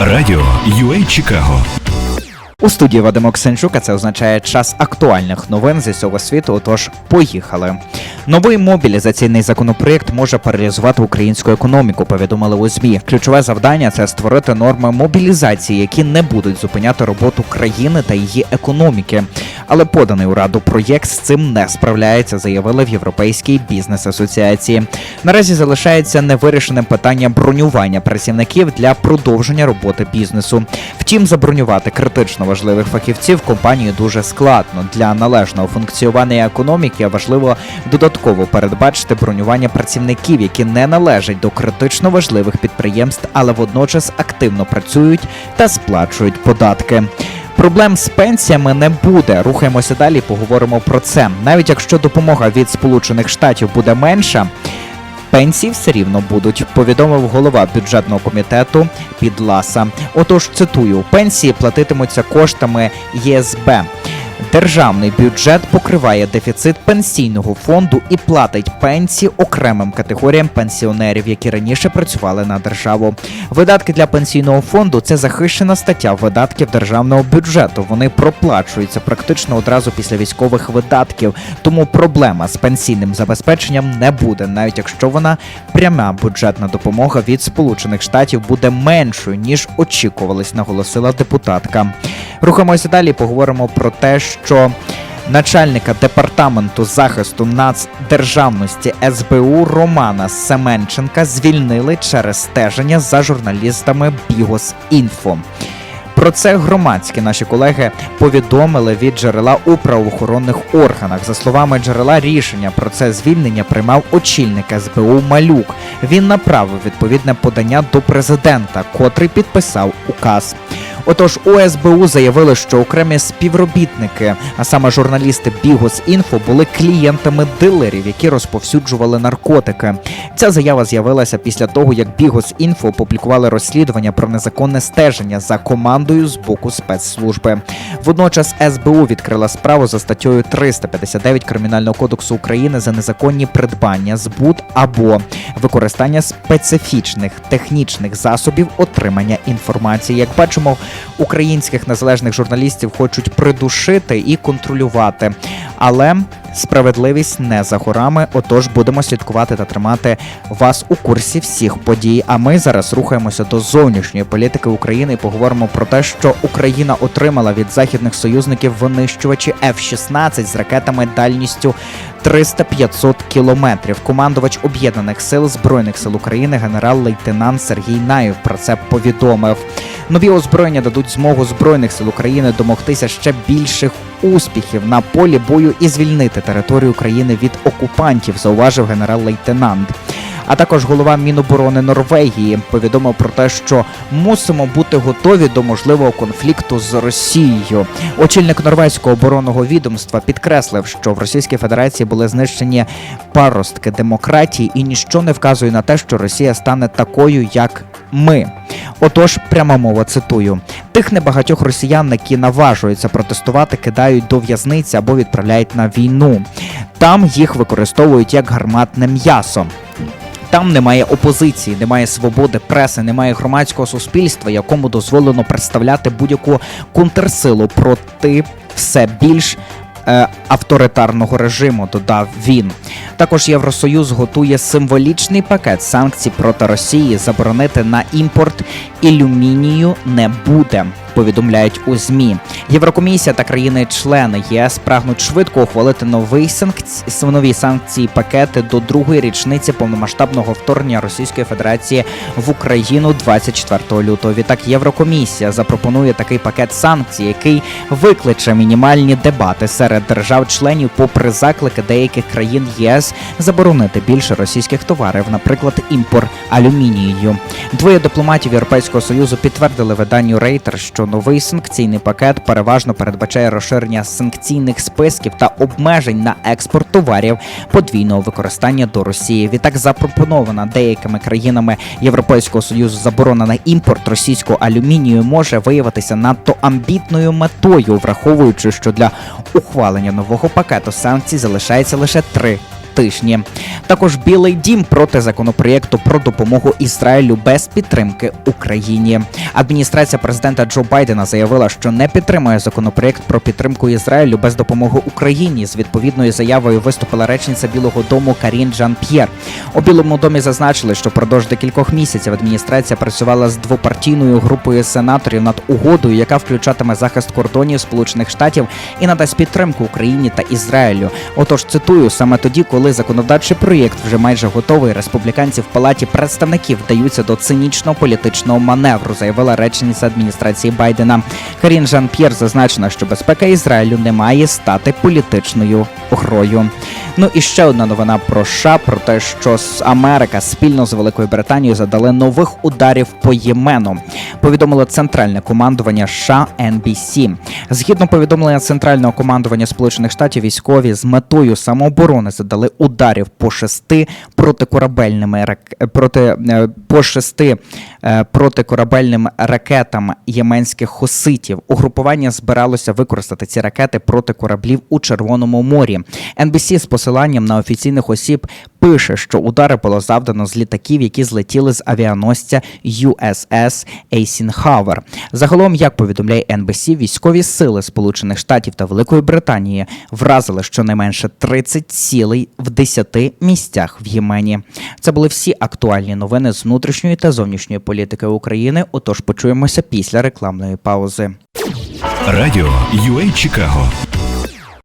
Радіо UA Чикаго У студії Вадим Оксенчук, а це означає час актуальних новин зі цього світу. Отож, поїхали. Новий мобілізаційний законопроєкт може паралізувати українську економіку. Повідомили у ЗМІ. Ключове завдання це створити норми мобілізації, які не будуть зупиняти роботу країни та її економіки. Але поданий у раду проєкт з цим не справляється, заявили в Європейській бізнес-асоціації. Наразі залишається невирішеним питання бронювання працівників для продовження роботи бізнесу. Втім, забронювати критично важливих фахівців компанію дуже складно. Для належного функціонування економіки важливо додатково передбачити бронювання працівників, які не належать до критично важливих підприємств, але водночас активно працюють та сплачують податки. Проблем з пенсіями не буде. Рухаємося далі. Поговоримо про це. Навіть якщо допомога від Сполучених Штатів буде менша. Пенсії все рівно будуть, повідомив голова бюджетного комітету Підласа. Отож, цитую: пенсії платитимуться коштами ЄСБ. Державний бюджет покриває дефіцит пенсійного фонду і платить пенсії окремим категоріям пенсіонерів, які раніше працювали на державу. Видатки для пенсійного фонду це захищена стаття видатків державного бюджету. Вони проплачуються практично одразу після військових видатків. Тому проблема з пенсійним забезпеченням не буде, навіть якщо вона пряма бюджетна допомога від Сполучених Штатів буде меншою ніж очікувалось, наголосила депутатка. Рухаємося далі. Поговоримо про те, що начальника департаменту захисту нацдержавності СБУ Романа Семенченка звільнили через стеження за журналістами Бігос.Інфо. Про це громадські наші колеги повідомили від джерела у правоохоронних органах. За словами джерела, рішення про це звільнення приймав очільник СБУ Малюк. Він направив відповідне подання до президента, котрий підписав указ. Отож, у СБУ заявили, що окремі співробітники, а саме журналісти Бігос.Інфо, були клієнтами дилерів, які розповсюджували наркотики. Ця заява з'явилася після того, як Бігос.Інфо опублікували розслідування про незаконне стеження за командою з боку спецслужби. Водночас СБУ відкрила справу за статтею 359 Кримінального кодексу України за незаконні придбання, збут або використання специфічних технічних засобів отримання інформації. Як бачимо, українських незалежних журналістів хочуть придушити і контролювати. Але справедливість не за горами. Отож, будемо слідкувати та тримати вас у курсі всіх подій. А ми зараз рухаємося до зовнішньої політики України і поговоримо про те, що Україна отримала від західних союзників винищувачі F-16 з ракетами дальністю 300-500 кілометрів. Командувач об'єднаних сил збройних сил України генерал-лейтенант Сергій Наєв про це повідомив. Нові озброєння дадуть змогу збройних сил України домогтися ще більших успіхів на полі бою і звільнити територію України від окупантів, зауважив генерал-лейтенант. А також голова Міноборони Норвегії повідомив про те, що мусимо бути готові до можливого конфлікту з Росією. Очільник норвезького оборонного відомства підкреслив, що в Російській Федерації були знищені паростки демократії, і ніщо не вказує на те, що Росія стане такою, як ми. Отож, пряма мова цитую: тих небагатьох росіян, які наважуються протестувати, кидають до в'язниці або відправляють на війну. Там їх використовують як гарматне м'ясо. Там немає опозиції, немає свободи преси, немає громадського суспільства, якому дозволено представляти будь-яку контрсилу проти все більш е, авторитарного режиму. Додав він. Також Євросоюз готує символічний пакет санкцій проти Росії. Заборонити на імпорт ілюмінію не буде. Повідомляють у змі. Єврокомісія та країни-члени ЄС прагнуть швидко ухвалити новий санкці... нові санкції пакети до другої річниці повномасштабного вторгнення Російської Федерації в Україну 24 лютого. Відтак Єврокомісія запропонує такий пакет санкцій, який викличе мінімальні дебати серед держав-членів, попри заклики деяких країн ЄС заборонити більше російських товарів, наприклад, імпорт алюмінію. Двоє дипломатів Європейського союзу підтвердили виданню Рейтер, що новий санкційний пакет переважно передбачає розширення санкційних списків та обмежень на експорт товарів подвійного використання до Росії. Відтак запропонована деякими країнами Європейського союзу заборона на імпорт російського алюмінію може виявитися надто амбітною метою, враховуючи, що для ухвалення нового пакету санкцій залишається лише три тижні. Також Білий Дім проти законопроєкту про допомогу Ізраїлю без підтримки Україні. Адміністрація президента Джо Байдена заявила, що не підтримує законопроєкт про підтримку Ізраїлю без допомоги Україні. З відповідною заявою виступила речниця Білого Дому Карін Жан П'єр. У Білому домі зазначили, що впродовж декількох місяців адміністрація працювала з двопартійною групою сенаторів над угодою, яка включатиме захист кордонів Сполучених Штатів і надасть підтримку Україні та Ізраїлю. Отож, цитую, саме тоді, коли законодавчий проєкт вже майже готовий, республіканці в палаті представників вдаються до цинічного політичного маневру, заявила речниця адміністрації Байдена. Карін Жан П'єр зазначена, що безпека Ізраїлю не має стати політичною грою. Ну і ще одна новина про США про те, що Америка спільно з Великою Британією задали нових ударів по Ємену. Повідомило центральне командування США NBC. Згідно повідомлення центрального командування Сполучених Штатів, військові з метою самооборони задали ударів по шести протикорабельними рак... проти е, по шести е, протикорабельним ракетам єменських хуситів. Угрупування збиралося використати ці ракети проти кораблів у Червоному морі. NBC з посиланням на офіційних осіб пише, що удари було завдано з літаків, які злетіли з авіаносця USS Eisenhower. Загалом, як повідомляє NBC, військові сили Сполучених Штатів та Великої Британії вразили щонайменше 30 цілей в 10 місцях в Ємені. Це були всі актуальні новини з внутрішньої та зовнішньої політики України. Отож, почуємося після рекламної паузи. Радіо UA Чикаго